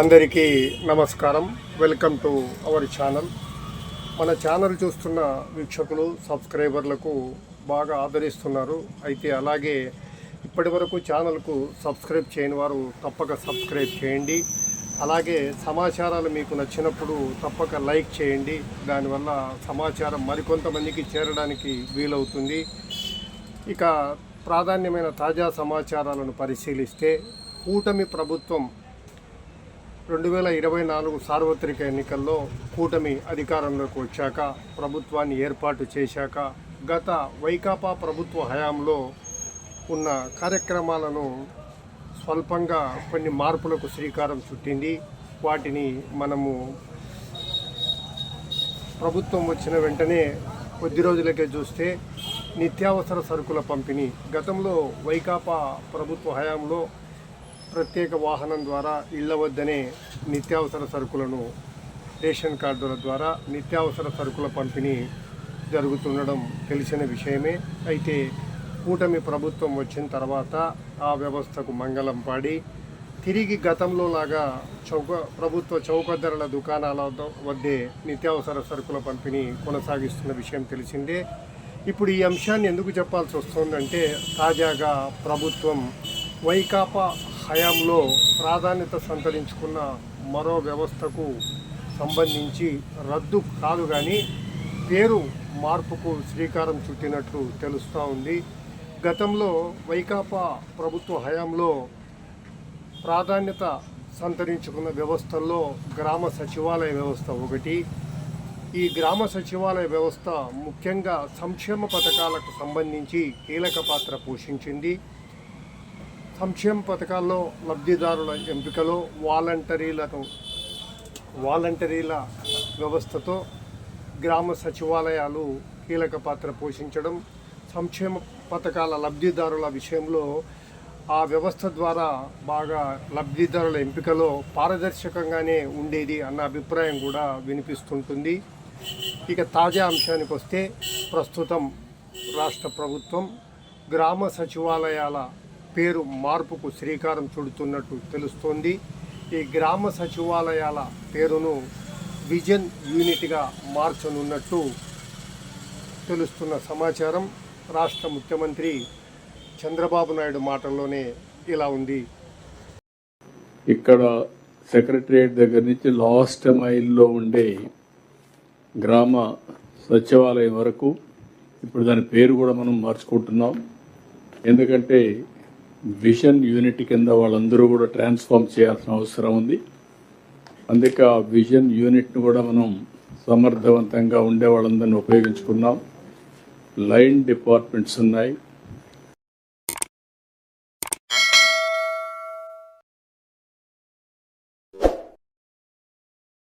అందరికీ నమస్కారం. Welcome to our channel. మన ఛానల్ చూస్తున్న వీక్షకులు సబ్స్క్రైబర్లకు బాగా ఆదరిస్తున్నారు. అయితే అలాగే ఇప్పటి వరకు ఛానల్కు సబ్స్క్రైబ్ చేయని వారు తప్పక సబ్స్క్రైబ్ చేయండి. అలాగే సమాచారాలు మీకు నచ్చినప్పుడు తప్పక లైక్ చేయండి. దానివల్ల సమాచారం మరికొంతమందికి చేరడానికి వీలవుతుంది. ఇక ప్రాధాన్యమైన తాజా సమాచారాలను పరిశీలిస్తే కూటమి ప్రభుత్వం రెండు వేల ఇరవై నాలుగు సార్వత్రిక ఎన్నికల్లో కూటమి అధికారంలోకి వచ్చాక ప్రభుత్వాన్ని ఏర్పాటు చేశాక గత వైకాపా ప్రభుత్వ హయాంలో ఉన్న కార్యక్రమాలను స్వల్పంగా కొన్ని మార్పులకు శ్రీకారం చుట్టింది. వాటిని మనము ప్రభుత్వం వచ్చిన వెంటనే కొద్ది రోజులకే చూస్తే నిత్యావసర సరుకుల పంపిణీ. గతంలో వైకాపా ప్రభుత్వ హయాంలో ప్రత్యేక వాహనం ద్వారా ఇళ్ళ వద్దనే నిత్యావసర సరుకులను రేషన్ కార్డుల ద్వారా నిత్యావసర సరుకుల పంపిణీ జరుగుతుండడం తెలిసిన విషయమే. అయితే కూటమి ప్రభుత్వం వచ్చిన తర్వాత ఆ వ్యవస్థకు మంగళం పాడి తిరిగి గతంలో లాగా చౌక ప్రభుత్వ చౌక ధరల దుకాణాల వద్ద- వద్దే నిత్యావసర సరుకుల పంపిణీ కొనసాగిస్తున్న విషయం తెలిసిందే. ఇప్పుడు ఈ అంశాన్ని ఎందుకు చెప్పాల్సి వస్తుందంటే తాజాగా ప్రభుత్వం వైకాపా హయాంలో ప్రాధాన్యత సంతరించుకున్న మరో వ్యవస్థకు సంబంధించి రద్దు కాదు కానీ పేరు మార్పుకు శ్రీకారం చుట్టినట్లు తెలుస్తూ ఉంది. గతంలో వైకాపా ప్రభుత్వ హయాంలో ప్రాధాన్యత సంతరించుకున్న వ్యవస్థల్లో గ్రామ సచివాలయ వ్యవస్థ ఒకటి. ఈ గ్రామ సచివాలయ వ్యవస్థ ముఖ్యంగా సంక్షేమ పథకాలకు సంబంధించి కీలక పాత్ర పోషించింది. సంక్షేమ పథకాల్లో లబ్ధిదారుల ఎంపికలో వాలంటరీలను వాలంటరీల వ్యవస్థతో గ్రామ సచివాలయాలు కీలక పాత్ర పోషించడం సంక్షేమ పథకాల లబ్ధిదారుల విషయంలో ఆ వ్యవస్థ ద్వారా బాగా లబ్ధిదారుల ఎంపికలో పారదర్శకంగానే ఉండేది అన్న అభిప్రాయం కూడా వినిపిస్తుంటుంది. ఇక తాజా అంశానికి వస్తే ప్రస్తుతం రాష్ట్ర ప్రభుత్వం గ్రామ సచివాలయాల పేరు మార్పుకు శ్రీకారం చుడుతున్నట్టు తెలుస్తోంది. ఈ గ్రామ సచివాలయాల పేరును విజన్ యూనిట్గా మార్చనున్నట్టు తెలుస్తున్న సమాచారం. రాష్ట్ర ముఖ్యమంత్రి చంద్రబాబు నాయుడు మాటల్లోనే ఇలా ఉంది. ఇక్కడ సెక్రటరియట్ దగ్గర నుంచి లాస్ట్ మైల్లో ఉండే గ్రామ సచివాలయం వరకు ఇప్పుడు దాని పేరు కూడా మనం మార్చుకుంటున్నాం. ఎందుకంటే విజన్ యూనిట్ కింద వాళ్ళందరూ కూడా ట్రాన్స్ఫార్మ్ చేయాల్సిన అవసరం ఉంది. అందుకే ఆ విజన్ యూనిట్ను కూడా మనం సమర్థవంతంగా ఉండే వాళ్ళందరినీ ఉపయోగించుకున్నాం. లైన్ డిపార్ట్మెంట్స్ ఉన్నాయి.